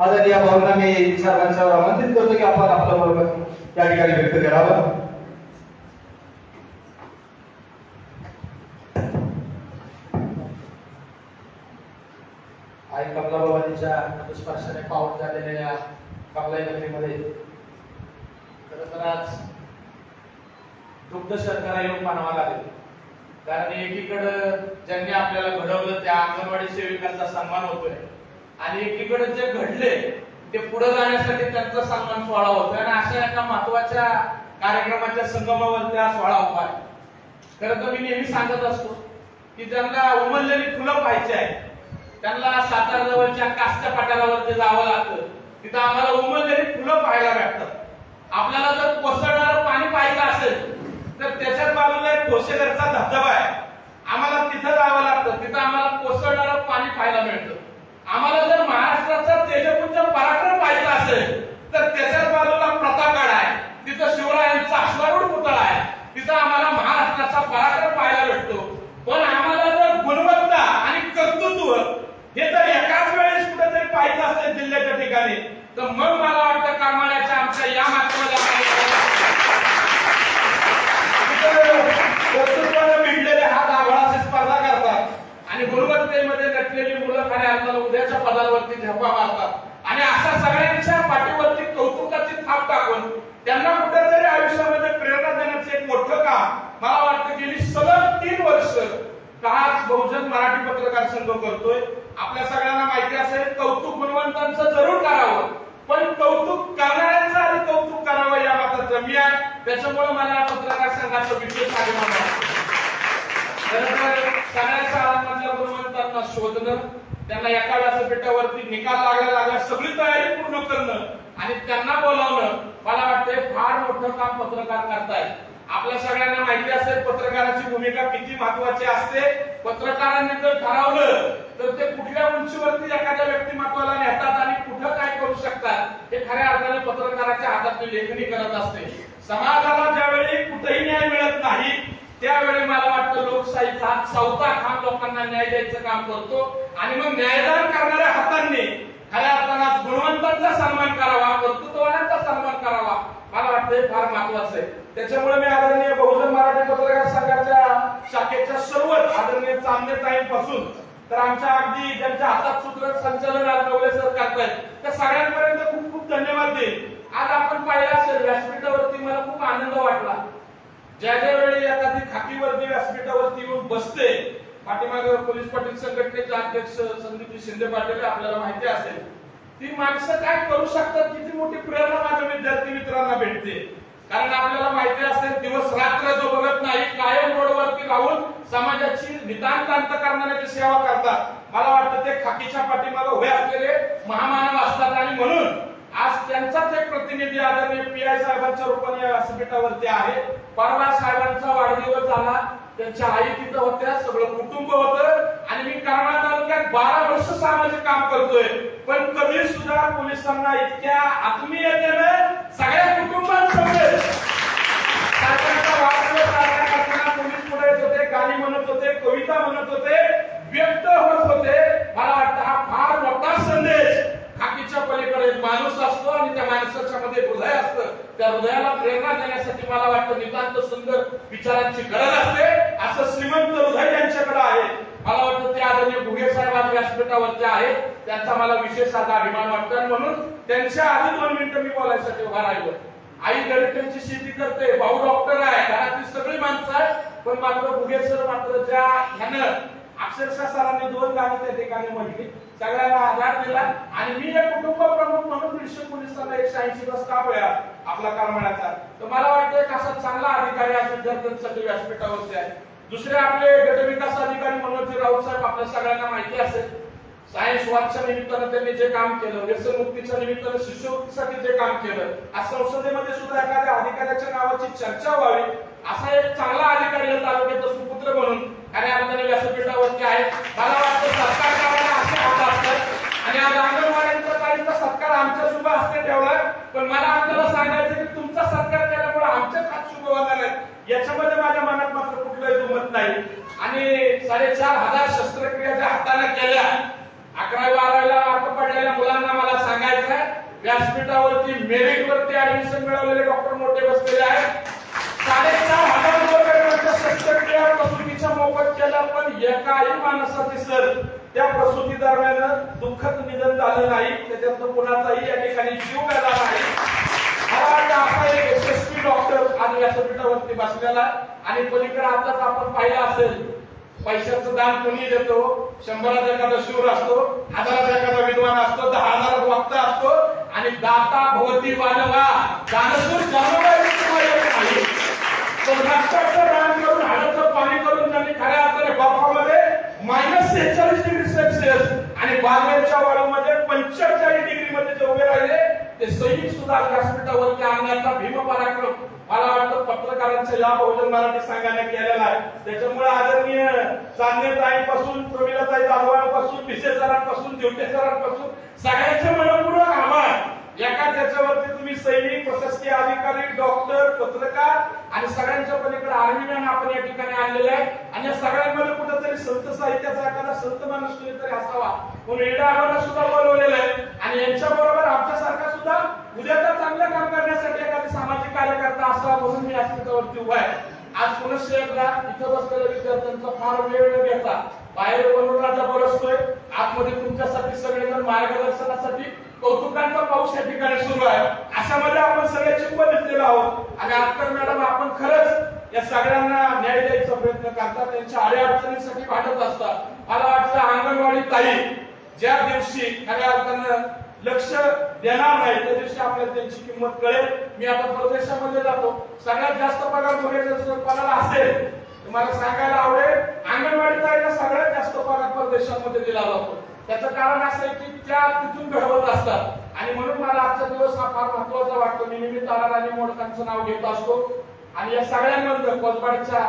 आदरणीय भावना मी सर्वांच्यावर आमंत्रित करतो की आपण आपलं बरोबर या ठिकाणी व्यक्त करावं. आई कमलाबाबांच्या स्पर्शाने पावन झालेल्या या कमलाई नगरीमध्ये खरं तर आज दुग्ध शर्करा येऊन मानावा लागेल कारण एकीकडं ज्यांनी आपल्याला घडवलं त्या अंगणवाडी सेविकांचा सन्मान होतोय. आणि एकीकडे जे घडले ते पुढे जाण्यासाठी त्यांचा सन्मान सोहळा होतोय. आणि अशा एका महत्त्वाच्या कार्यक्रमाच्या संगमावर त्या सोहळा उभा आहे. खरं तर मी नेहमी सांगत असतो की ज्यांना उमललेली फुलं पाहिजे आहे त्यांना सातारा जवळच्या कासच्या पठारावरती जावं लागतं. तिथं आम्हाला उमललेली फुलं पाहायला भेटतात. आपल्याला जर कोसळणारं पाणी पाहिजे असेल तर त्याच्याच बाजूला एक कोसेकरचा धबधबा आहे आम्हाला तिथं जावं लागतं तिथं आम्हाला कोसळणारं पाणी पाहायला मिळतं आम्हाला जर महाराजांचा तेजपुंज पराक्रम पाहिजे असेल तर त्याच्याच बाजूला प्रतापगड आहे. तिथं शिवरायांचा अश्वारूढ पुतळा आहे. तिथं आम्हाला महाराष्ट्राचा पराक्रम पाहायला भेटतो. पण आम्हाला जर गुणवत्ता आणि कर्तृत्व हे जर एकाच वेळेस कुठेतरी पाहिजे असेल जिल्ह्याच्या ठिकाणी तर मग मला वाटतं करमाळ्याच्या आमच्या या माध्यमाला कर्तृत्वाने भिडलेले हात आभाळाची स्पर्धा करतात आणि गुणवत्तेमध्ये नटलेली मुलं खऱ्या अर्थानं उद्याच्या पदावरती झेपा मारतात आणि अशा सगळ्यांच्या पाठीवरती कौतुकाची थाप टाकून त्यांना कुठेतरी आयुष्यामध्ये प्रेरणा देण्याचं एक मोठं काम मला वाटतं गेली सलग तीन वर्ष का बहुजन मराठी पत्रकार संघ करतोय. आपल्या सगळ्यांना माहिती असेल कौतुक गुणवंतांचं जरूर करावं. पण कौतुक करणाऱ्यांचं आधी कौतुक करावं या मात्र जमी आहे. त्याच्यामुळे मला या पत्रकार संघाचं विशेष अभिमान सगळ्या गुणवंतांना शोधणं त्यांना एका व्यासपीठावरती निकाल लागला लागला सगळी तयारी पूर्ण करणं आणि त्यांना बोलावणं मला वाटतंय फार मोठं काम पत्रकार करतायत. आपल्या सगळ्यांना माहिती असेल पत्रकाराची भूमिका किती महत्वाची असते. पत्रकारांनी जर ठरवलं तर ते कुठल्या उंचीवरती एखाद्या व्यक्तिमत्वाला नेतात आणि कुठं काय करू शकतात हे खऱ्या अर्थाने पत्रकाराच्या हातातली लेखणी करत असते. समाजाला ज्यावेळी कुठेही न्याय मिळत नाही त्यावेळी मला वाटतं लोकशाहीचा चौथा खान लोकांना न्याय द्यायचं काम करतो. आणि मग न्यायदान करणाऱ्या हातांनी खऱ्या अर्थानं गुणवंतांचा सन्मान करावा कर्तृत्ववानांचा सन्मान करावा मला वाटतं हे फार महत्वाचं आहे. त्याच्यामुळे मी आदरणीय बहुजन मराठी पत्रकार संघाच्या शाखेच्या सर्व आदरणीय चांदणे पासून तर आमच्या अगदी ज्यांच्या हातात सूत्र संचालन आज सर करतायत त्या सगळ्यांपर्यंत खूप खूप धन्यवाद देईल आज आपण पाहिलं असेल व्यासपीठावरती मला खूप आनंद वाटला. ज्या ज्या वेळी आता ती खाकीवरती व्यासपीठावरती येऊन बसते पाठीमागे पोलीस पाटील संघटनेचे अध्यक्ष संदीप शिंदे पाटील आपल्याला माहिती असेल ती माणसं काय करू शकतात किती मोठी प्रेरणा माझ्या विद्यार्थी मित्रांना भेटते. कारण आपल्याला माहिती असेल दिवस रात्र जो बघत नाही कायम रोडवरती राहून समाजाची नितांत करणाऱ्याची सेवा करतात. मला वाटतं ते खाकीच्या पाठीमागे उभे असलेले महामानव असतात आणि म्हणून आज त्यांचाच एक प्रतिनिधी आदरणीय पी आय साहेबांच्या रूपाने या व्यासपीठावरती आहे. परवा साहेबांचा वाढदिवस झाला त्यांच्या आई तिथं होत्या सगळं कुटुंब होतं. आणि मी करमाळा तालुक्यात बारा वर्ष सामाजिक काम करतोय. पण कधी सुद्धा पोलिसांना इतक्या आत्मीयतेनं सगळ्या कुटुंबांसमवेत पोलीस पुढे येत होते गाणी म्हणत होते कविता म्हणत होते व्यक्त होत होते. मला वाटतं हा फार मोठा संदेश खाकीच्या पलीकडे माणूस असतो आणि त्या माणसाच्या मध्ये हृदय असतं. त्या हृदयाला प्रेरणा देण्यासाठी मला वाटतं नितांत सुंदर विचारांची गरज असते. असं श्रीमंत हृदय यांच्याकडे आहे. मला वाटतं आदरणीय भुगे साहेब आज व्यासपीठावरचे आहेत. त्यांचा मला विशेष आता अभिमान वाटतो म्हणून त्यांच्या आधी दोन मिनिटं मी बोलायसाठी उभा राहिलो. आई गणितांची शेती करते भाऊ डॉक्टर आहे घरातली सगळी माणसं आहेत. पण मात्र भुगे सर मात्र ज्या ह्यानं अक्षरशः सरांनी दोन गाणी त्या ठिकाणी म्हटली. सगळ्यांना आधार दिला आणि मी एक कुटुंब प्रमुख म्हणून दीडशे पोलिसांना एकशे ऐंशी चा का आहे आपला करमाळ्याचा तर मला वाटतं एक असा चांगला अधिकारी आज विद्यार्थ्यांसाठी व्यासपीठावरती आहे. दुसरे आपले गटविकास अधिकारी मनोज राऊत साहेब आपल्या सगळ्यांना माहिती असेल. सायन्स वॉकच्या निमित्तानं त्यांनी जे काम केलं व्यसनमुक्तीच्या निमित्तानं शिष्यवृत्तीसाठी जे काम केलं आज संसदेमध्ये सुद्धा एखाद्या अधिकाऱ्याच्या नावाची चर्चा व्हावी असा एक चांगला अधिकारी या तालुक्याचा सुपुत्र म्हणून आणि आमदार व्यासपीठावरती आहे. मला वाटतं सरकार करायला असे हात असतात आणि आज अंगणवाड्यांचा काहींचा सत्कार आमच्या शुभ असते ठेवला पण मला आपल्याला सांगायचं की तुमचा सत्कार केल्यामुळे आमच्याच हात शुभ होणार आहेत याच्यामध्ये माझ्या मनात मात्र कुठलंही नाही. आणि साडेचार हजार शस्त्रक्रिया ज्या हाताने केल्या. अकरावी बारावीला मार्क पडलेल्या मुलांना मला सांगायचं व्यासपीठावरती मेरिट वरती ऍडमिशन मिळवलेले डॉक्टर मोठे बसलेले आहेत. साडेचार हजार लोकांच्या शस्त्रक्रिया प्रसूतीच्या मोफत केल्या पण एकाही माणसाचे सर त्या प्रसूती दरम्यान दुःखद निधन झालं नाही. त्याच्यातनं कुणाचाही या ठिकाणी जीव गेला नाही. मला वाटतं असा एक यशस्वी डॉक्टर आज व्यासपीठावरती बसलेला आणि पलीकडे आताच आपण पाहिलं असेल पैशाचं दान कोणी देतो? शंभराचा एखादा शूर असतो हजाराचा एखादा विद्वान असतो दहा हजार वक्ता असतो आणि दाता भोवती वानवा दानशूर नाही दान करून हाडाचं पाणी करून त्यांनी खऱ्या अर्थाने बापामध्ये मायनस सेहेचाळीस डिग्री सेल्सिअस आणि बागेच्या वाळूमध्ये पंचेचाळीस डिग्री मध्ये जे उभे राहिले ते सैनिक सुद्धा व्यासपीठावरती आणण्याचा भीम पराक्रम. मला वाटतं पत्रकारांच्या या बहुजन मराठी संघाने केलेला आहे. त्याच्यामुळे आदरणीय चांदणेताईपासून प्रमिलाताई जाधवांपासून भिसे सरांपासून दिवटे सरांपासून सगळ्यांचे मनपूर्वक आभार. एका त्याच्यावरती तुम्ही सैनिक प्रशासकीय अधिकारी डॉक्टर पत्रकार आणि सगळ्यांच्या पलीकडे आर्मीमॅन आपण या ठिकाणी आणलेले आहे आणि या सगळ्यांमध्ये कुठेतरी संत साहित्याचा एखादा संत माणूस कुणीतरी असावा. म्हणून एडा आम्हाला सुद्धा बोलवलेलं आहे. आणि यांच्या बरोबर आमच्यासारखा सुद्धा उद्याचा चांगलं काम करण्यासाठी एखादा सामाजिक कार्यकर्ता असावा म्हणून मी अस्तित्वावरती उभा आहे. आज पुनश्च इथं बसलेल्या विद्यार्थ्यांचा फार वेळ न घेता बाहेर बनवून राजा बरसतोय आतमध्ये तुमच्यासाठी सगळेजण मार्गदर्शनासाठी कौतुकांचा पाऊस या ठिकाणी सुरू आहे. अशामध्ये आपण सगळे चिंब घेतलेलो आहोत. आणि आजकाल मॅडम आपण खरंच या सगळ्यांना न्याय द्यायचा प्रयत्न करतात. त्यांच्या अडीअडचणीसाठी वाटत असतात. मला वाटतं अंगणवाडी ताई ज्या दिवशी खऱ्या अर्थानं लक्ष देणार नाही. त्या दिवशी आपल्याला त्यांची किंमत कळेल. मी आता परदेशामध्ये जातो. सगळ्यात जास्त पगार बघायचा कोणाला असेल तर मला सांगायला आवडेल अंगणवाडी ताईला सगळ्यात जास्त पगार परदेशामध्ये दिला जातो. त्याचं कारण असं आहे की त्या तिथून घडवत असतात. आणि म्हणून मला आजचा दिवस हा फार महत्त्वाचा वाटतो. मी नेहमी आणि मोडकांचं नाव घेत असतो. आणि या सगळ्यांनंतर कोलपाडच्या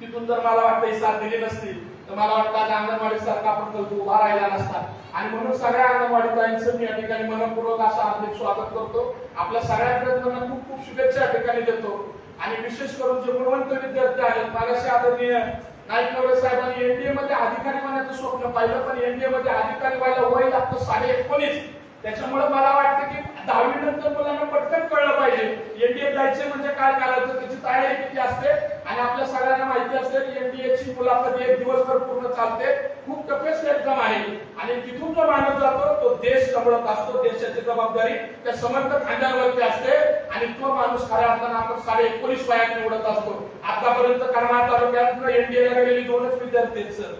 तिथून जर मला वाटतं ही साथ दिली नसती तर मला वाटतं आता अंगणवाडी सारखा प्रकल्प उभा राहिला नसता. आणि म्हणून सगळ्या अंगणवाडी ताईंचं मी या ठिकाणी मनपूर्वक असं आपले स्वागत करतो. आपल्या सगळ्या प्रयत्नांना खूप खूप शुभेच्छा या ठिकाणी देतो. आणि विशेष करून जे गुणवंत विद्यार्थी आहेत मागाशी आदरणीय नाईक नवरे साहेबांनी एनडीए मध्ये अधिकारी होण्याचं स्वप्न पाहिलं पण एनडीए मध्ये अधिकारी व्हायला वय लागतं साडे एकोणीस त्याच्यामुळे मला वाटतं की दहावी नंतर मुलांना पटकन कळलं पाहिजे. एनडीए जायचे म्हणजे काय करायचं त्याची तयारी किती असते? आणि आपल्या सगळ्यांना माहिती असते एनडीए ची मुलाखत एक दिवसभर पूर्ण चालते. खूप टफेस्ट एक्झाम आहे. आणि तिथून जो माणूस जातो तो देश सांभाळत असतो देशाची जबाबदारी. त्या समर्थ खांद्यावरती असते. आणि तो माणूस खऱ्या अर्थानं आपण साडे एकोणीस वयात निवडत असतो. आतापर्यंत करमाळ तालुक्यात एनडीएला गेलेली दोनच विद्यार्थी सर.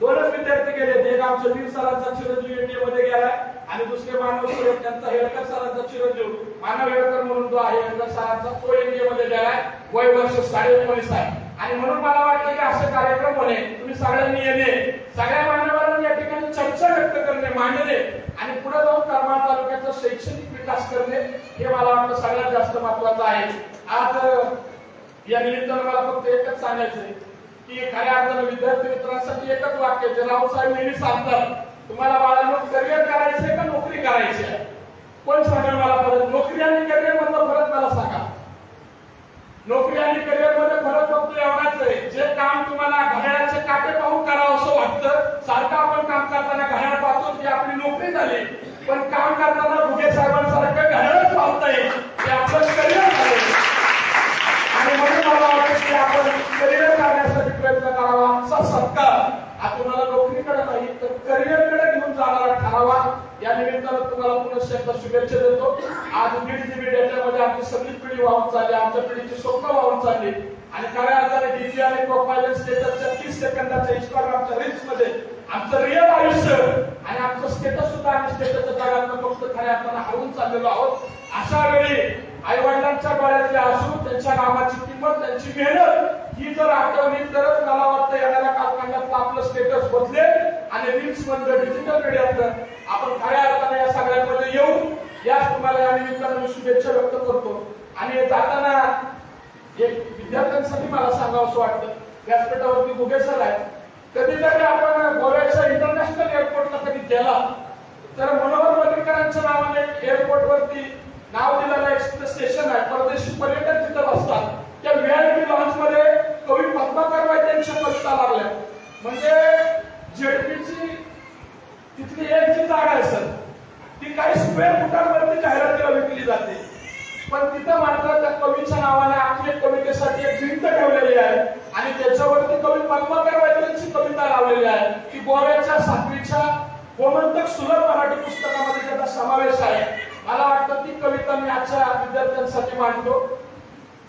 दोनच विद्यार्थी गेले. एक आमच्या वीर सरांचा चिरंजीव एनडीए मध्ये गेलाय. आणि दुसरे मानव सर त्यांचा हेडकर सरांचा चिरंजीव. मानव हेडकर म्हणून जो आहे हेडकर सरांचा तो एनडीए मध्ये गेलाय. वय वर्ष साडे एकोणीस आहे. आणि म्हणून मला वाटतं की असे कार्यक्रम होणे तुम्ही सगळ्यांनी येणे सगळ्या मान्यवरांनी या ठिकाणी चर्चा व्यक्त करणे मांडणे आणि पुढे जाऊन करमाळ तालुक्याचा शैक्षणिक विकास करणे हे मला वाटतं सगळ्यात जास्त महत्वाचं आहे. आज या निमित्तानं मला फक्त एकच सांगायचंय की खऱ्या अर्थानं विद्यार्थी मित्रांसाठी एकच वाक्य जे रावसाहेब नेहमी सांगतात तुम्हाला बाळांना करिअर करायचंय का नोकरी करायची आहे कोण सांगेल मला परत? नोकरी आणि करिअर मधला फरक मला सांगा. नोकरी आणि करिअरमध्ये फरक फक्त एवढाच आहे जे काम तुम्हाला घड्याळाचे काटे पाहून करावं असं वाटतं सारखं आपण काम करताना घड्याळ पाहतो की आपली नोकरी झाली. पण काम करताना भुगे साहेबांसारखं घड्याळच पाहता येईल ते आपलं करिअर झाले आणि म्हणून मला वाटतं की आपण करिअर करण्यासाठी प्रयत्न करावा. असा सत्कार. हा तुम्हाला नोकरीकडे नाही तर करिअरकडे घेऊन जाणारा ठरावा. या निमित्तानं तुम्हाला पुनश्च शुभेच्छा देतो. आज दीड जीबी डेटामध्ये आमची सगळी पिढी वाहून चालली आमच्या पिढीची स्वप्न वाहून चालली. आणि खऱ्या अर्थाने डीजी आणि प्रोफाईल स्टेटसच्या तीस सेकंदाच्या इंस्टाग्रामच्या रील्समध्ये आमचं रिअल आयुष्य आणि आमचं स्टेटस सुद्धा आम्ही स्टेटसच्या जगात फक्त खऱ्या अर्थाने हरवून चाललेलो आहोत. अशा वेळी आई वडिलांच्या डोळ्यातले असू त्यांच्या कामाची किंमत त्यांची मेहनत ही जर आठवली तरच मला वाटतं येणाऱ्या कालखंडातलं आपलं स्टेटस बदलेल आणि रील्स म्हणजे डिजिटल मीडियातलं आपण खऱ्या अर्थाने या सगळ्यांमध्ये येऊ. याच तुम्हाला या निमित्तानं मी शुभेच्छा व्यक्त करतो. आणि जाताना एक विद्यार्थ्यांसाठी मला सांगावं असं वाटतं. व्यासपीठावरती गुगे सर आहे कधीतरी आपण गोव्याच्या इंटरनॅशनल एअरपोर्टला कधी गेला तर मनोहर पर्रिकरांच्या नावाने एअरपोर्टवरती नाव दिलेलं एक्सप्रेस स्टेशन आहे. परदेशी पर्यटक तिथं बसतात त्या व्हीआयपी लॉन्च मध्ये कवी पद्माकर वैद्यांच्या कविता लागल्या. म्हणजे जेडपीची तिथली एक जी जागा आहे सर. ती काही स्क्वेअर फुटांवरती जाहिरातीला विकली जाते. पण तिथं मात्र त्या कवीच्या नावाने आपल्या कवितेसाठी एक भिंत ठेवलेली आहे आणि त्याच्यावरती कवी पद्माकर वैद्यांची कविता लावलेली आहे. की गोव्याच्या सातवीच्या गोमंतक सुलभ मराठी पुस्तकामध्ये त्याचा समावेश आहे. मला वाटतं ती कविता मी आजच्या विद्यार्थ्यांसाठी मांडतो.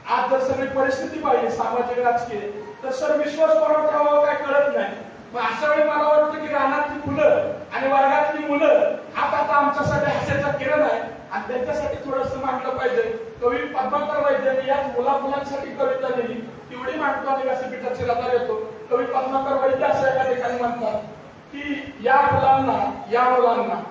आज जर सगळी परिस्थिती पाहिजे सामाजिक राजकीय तर सर विश्वास कोणावर ठेवावा काय कळत नाही. मग अशा वेळी मला वाटतं की रानातली फुलं आणि वर्गातली मुलं हात आता आमच्यासाठी हास्याचा किरण आहे. आणि त्यांच्यासाठी थोडस मांडलं पाहिजे. कवी पद्माकर वैद्यांनी याच मुला मुलांसाठी कविता लिहिली. तेवढी मांडतो आणि व्यासपीठाचे रदार येतो. कवी पद्माकर वैद्य असं एका ठिकाणी म्हणतात की या मुलांना या मुलांना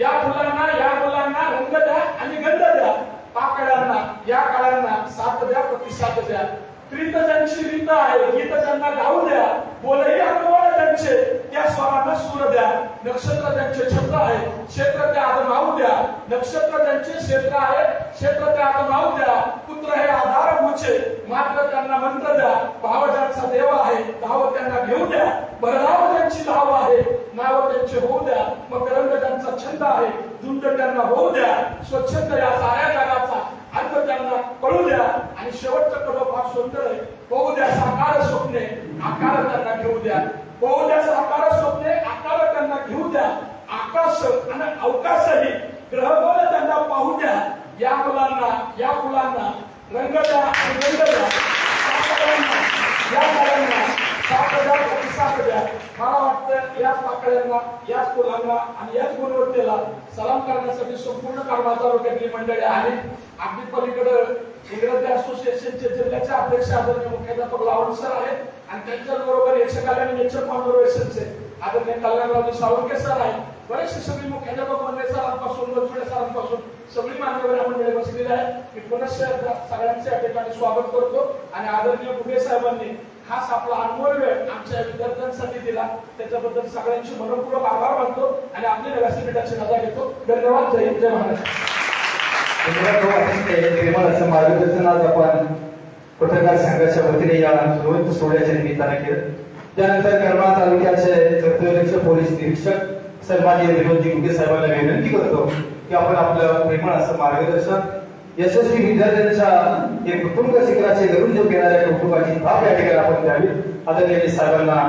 या मुलांना या मुलांना रंग द्या आणि गंध द्या. पाकड्यांना या काळांना साथ द्या प्रतिसाद द्या. त्रित ज्यांची रीत आहे गीत त्यांना गाऊ द्या. बोलही अनुभव त्यांचे. त्या स्वरांना सूर द्या. नक्षत्र त्यांचे छंद आहे. क्षेत्र त्या नाव द्या. नक्षत्र त्यांचे क्षेत्र आहे. क्षेत्र त्या आदमावू द्या. पुत्र हे आधार मुचे मात्र त्यांना मंत्र द्या. भाव ज्यांचा देव आहे धाव त्यांना घेऊ द्या. भरधाव त्यांची धाव आहे. नाव त्यांचे होऊ द्या. मग रंग त्यांचा छंद आहे. झुंड त्यांना होऊ द्या. स्वच्छंद या साऱ्या जगाचा अर्थ त्यांना कळू द्या. आणि शेवटचं कडं फार सुंदर आहे. होऊ द्या साकार स्वप्ने. आकार त्यांना घेऊ द्या. होऊ आकार स्वप्ने आकार त्यांना घेऊ द्या. आकाश आणि अवकाशही ग्रहगोल त्यांना पाहू द्या. या मुलांना या मुलांना रंग द्या आणि रंग द्या या मुलांना साथ द्या प्रतिसाद द्या मला वाटतं याच पाकळ्यांना याच मुलांना आणि याच गुणवत्तेला सलाम करण्यासाठी संपूर्ण कारभार तालुक्यातली मंडळी आहे अगदी पलीकडे इंग्रजी असोसिएशनचे जिल्ह्याचे अध्यक्ष आदरणीय मुख्याध्यापक लावण सर आहेत आणि त्यांच्याबरोबर यशकाल आणि नेचर कॉन्झर्वेशनचे आदरणीय कल्याणरावजी सावरके सर आहेत. बरेचसे सगळी मुख्याध्यापक वंदे सरांपासून लक्ष्मी सरांपासून सगळी मान्यवर या मंडळी बसलेली आहे मी पुनश्च सगळ्यांचे या ठिकाणी स्वागत करतो आणि आदरणीय गुगे साहेबांनी हाच आपला अनमोल वेळ आमच्या विद्यार्थ्यांसाठी दिला. त्याच्याबद्दल सगळ्यांचे मनपूर्वक आभार मानतो आणि आपली व्यासपीठाची रजा घेतो. धन्यवाद. जय जय जय महाराष्ट्र अतिशय असं मार्गदर्शन आज आपण पत्रकार संघाच्या वतीने या रोहित सोहळ्याच्या निमित्ताने केलं त्यानंतर करमाळा तालुक्याचे कर्तव्यदक्ष पोलीस निरीक्षक सन्माननीय विनोदजी गुगे साहेबांना विनंती करतो की आपण आपलं प्रेमळ असं मार्गदर्शन यशस्वी विद्यार्थ्यांच्या एक कुटुंब शिखराचे गरुंज घेणाऱ्या कुटुंबाची भाव या ठिकाणी आपण द्यावी? आदरणीय साहेबांना